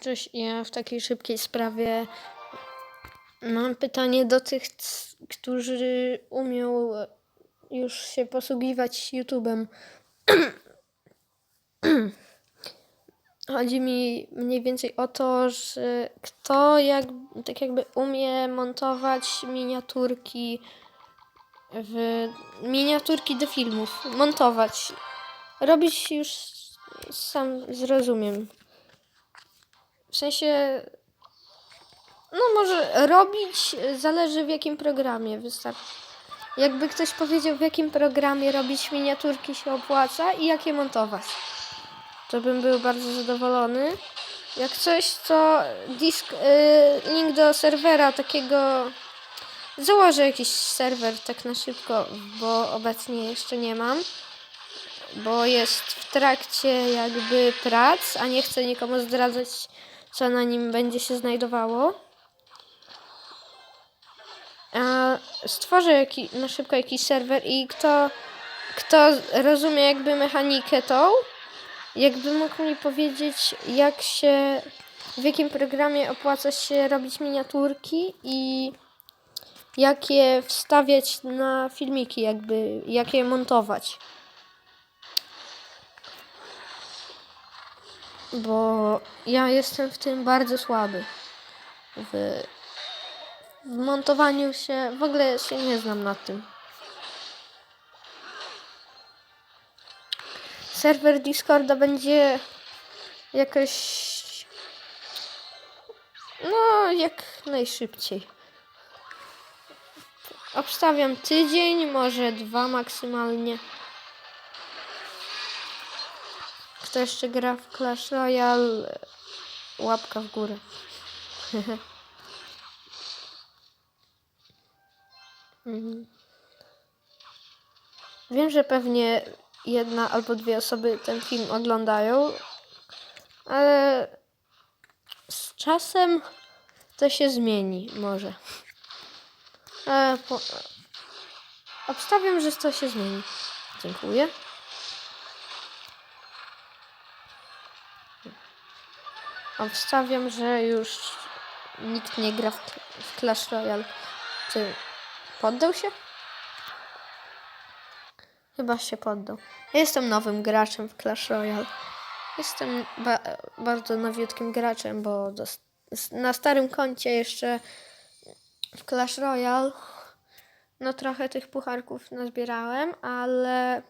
Cześć, ja w takiej szybkiej sprawie mam pytanie do tych, którzy umią już się posługiwać YouTube'em. Chodzi mi mniej więcej o to, że kto jak, tak jakby umie montować miniaturki w miniaturki do filmów, montować. Robić już sam zrozumiem. W sensie, no może robić, zależy w jakim programie wystarczy. Jakby ktoś powiedział, w jakim programie robić miniaturki się opłaca i jak je montować, to bym był bardzo zadowolony. Jak coś, to disk, y, link do serwera takiego. Założę jakiś serwer tak na szybko, bo obecnie jeszcze nie mam. Bo jest w trakcie jakby prac, a nie chcę nikomu zdradzać, co na nim będzie się znajdowało. A stworzę jaki, na szybko jakiś serwer i kto, kto rozumie jakby mechanikę tą, jakby mógł mi powiedzieć, jak się, w jakim programie opłaca się robić miniaturki i jak je wstawiać na filmiki, jakby, jak je montować. Bo ja jestem w tym bardzo słaby. W, w montowaniu się, w ogóle się nie znam na tym. Serwer Discorda będzie jakoś. No, jak najszybciej. Obstawiam tydzień, może dwa maksymalnie. Kto jeszcze gra w Clash Royale? Łapka w górę. Mhm. Wiem, że pewnie jedna albo dwie osoby ten film oglądają, ale z czasem to się zmieni, może. E, po, obstawiam, że to się zmieni. Dziękuję. Obstawiam, że już nikt nie gra w, w Clash Royale. Czy poddał się? Chyba się poddał. Jestem nowym graczem w Clash Royale. Jestem ba bardzo nowiutkim graczem, bo na starym koncie jeszcze w Clash Royale no trochę tych pucharków nazbierałem, ale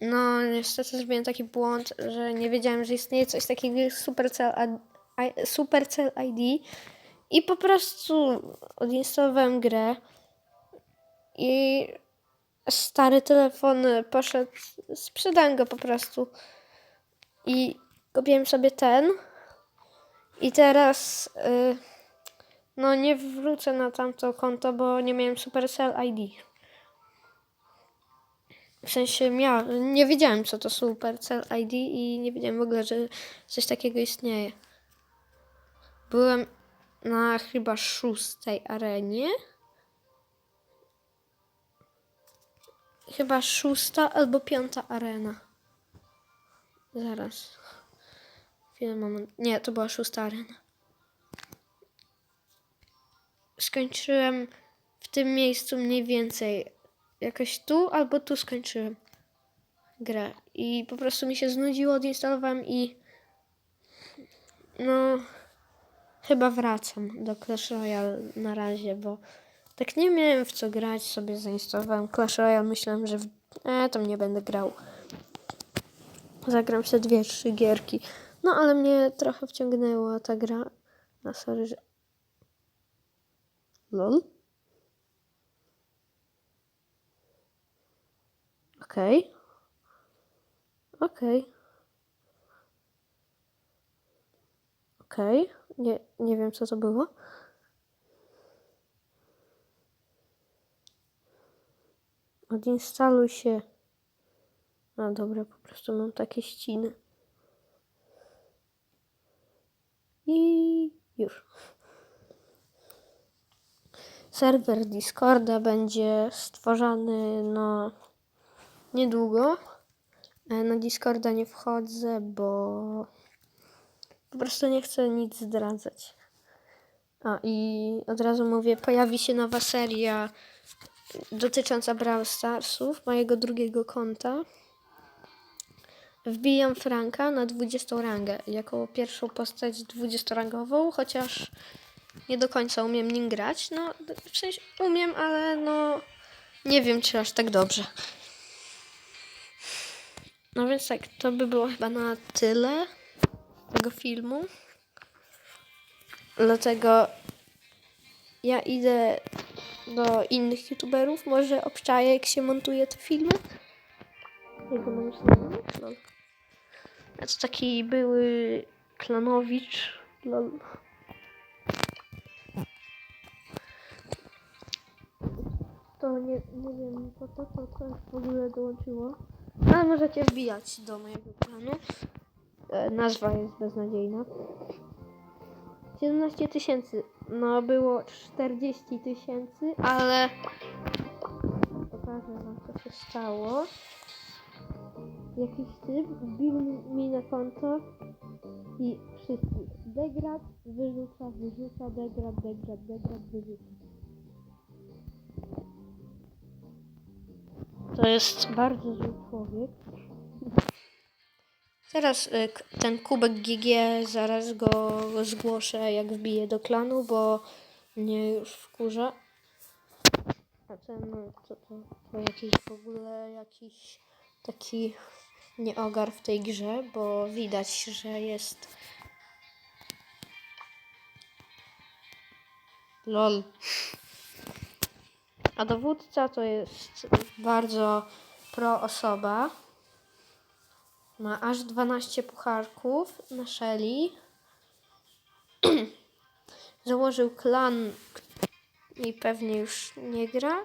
no niestety zrobiłem taki błąd, że nie wiedziałem, że istnieje coś takiego jak Supercell, I- Supercell ID i po prostu odinstalowałem grę i stary telefon poszedł, sprzedałem go po prostu i kupiłem sobie ten i teraz y, no nie wrócę na tamto konto, bo nie miałem Supercell ID. W sensie miałem, nie wiedziałem co to Supercell ID i nie wiedziałem w ogóle, że coś takiego istnieje. Byłem na chyba szóstej arenie. Chyba szósta albo piąta arena. Zaraz. Chwilę, moment. Nie, to była szósta arena. Skończyłem w tym miejscu mniej więcej. Jakoś tu albo tu skończyłem grę. I po prostu mi się znudziło, odinstalowałem i no chyba wracam do Clash Royale na razie, bo tak nie miałem w co grać, sobie zainstalowałem Clash Royale, myślałem, że w... e, tam nie będę grał. Zagram sobie dwie, trzy gierki. No ale mnie trochę wciągnęła ta gra. No sorry, że... LOL? Okej. Okej. Okej. Nie, nie wiem co to było. Odinstaluj się. A dobra, po prostu mam takie ściny. I już. Serwer Discorda będzie stworzony no niedługo. E, Na Discorda nie wchodzę, bo Po prostu nie chcę nic zdradzać. A i od razu mówię, pojawi się nowa seria dotycząca Brawl Starsów, mojego drugiego konta. Wbijam Franka na 20 rangę, jako pierwszą postać 20-rangową, chociaż nie do końca umiem nim grać. No, w sensie umiem, ale no nie wiem, czy aż tak dobrze. No więc tak, to by było chyba na tyle tego filmu. Dlatego ja idę do innych youtuberów, może obczaję jak się montuje te filmy. Jego mam. A to taki były klanowicz. Lol. To nie, nie wiem po to coś w ogóle dołączyło. Ale możecie wbijać do mojego klanu. E, nazwa jest beznadziejna. 17 tysięcy. No było 40 tysięcy, ale pokażę wam co się stało. Jakiś typ wbił mi na konto i wszystkich. Degrad, wyrzuca, wyrzuca, degrad, degrad, degrad, wyrzuca. To jest bardzo zły człowiek. Teraz y, ten kubek GG zaraz go zgłoszę jak wbiję do klanu, bo mnie już wkurza. A ten to, to, to jakiś w ogóle jakiś taki nieogar w tej grze, bo widać, że jest lol. A dowódca to jest bardzo pro osoba. Ma aż 12 pucharków na Shelly. Założył klan i pewnie już nie gra.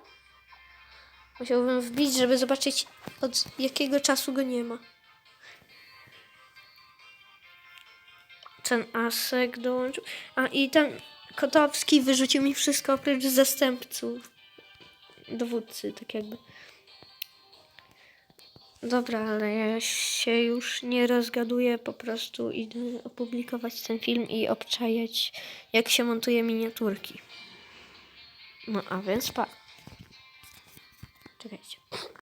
Musiałbym wbić, żeby zobaczyć od jakiego czasu go nie ma. Ten Asek dołączył. A i ten Kotowski wyrzucił mi wszystko oprócz zastępców. Dowódcy, tak jakby. Dobra, ale ja się już nie rozgaduję, po prostu idę opublikować ten film i obczajać, jak się montuje miniaturki. No a więc pa.